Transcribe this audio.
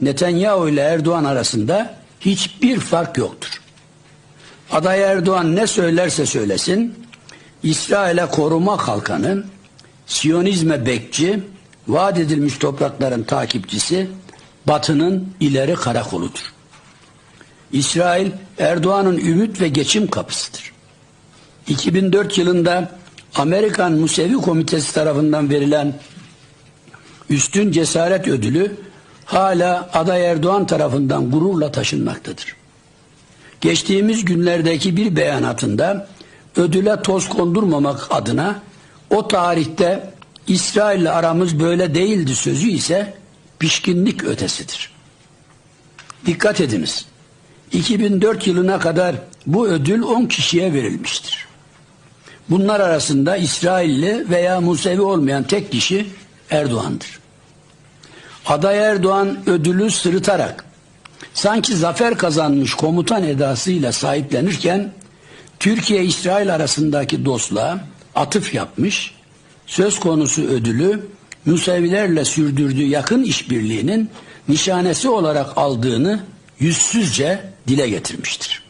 Netanyahu ile Erdoğan arasında hiçbir fark yoktur. Aday Erdoğan ne söylerse söylesin, İsrail'e koruma kalkanı, Siyonizme bekçi, vaat edilmiş toprakların takipçisi, Batı'nın ileri karakoludur. İsrail, Erdoğan'ın ümit ve geçim kapısıdır. 2004 yılında Amerikan Musevi Komitesi tarafından verilen üstün cesaret ödülü hala aday Erdoğan tarafından gururla taşınmaktadır. Geçtiğimiz günlerdeki bir beyanatında ödüle toz kondurmamak adına o tarihte İsrail'le aramız böyle değildi sözü ise pişkinlik ötesidir. Dikkat ediniz. 2004 yılına kadar bu ödül 10 kişiye verilmiştir. Bunlar arasında İsrailli veya Musevi olmayan tek kişi Erdoğan'dır. Aday Erdoğan ödülü sırıtarak sanki zafer kazanmış komutan edasıyla sahiplenirken Türkiye-İsrail arasındaki dostluğa atıf yapmış, söz konusu ödülü Musevilerle sürdürdüğü yakın işbirliğinin nişanesi olarak aldığını yüzsüzce dile getirmiştir.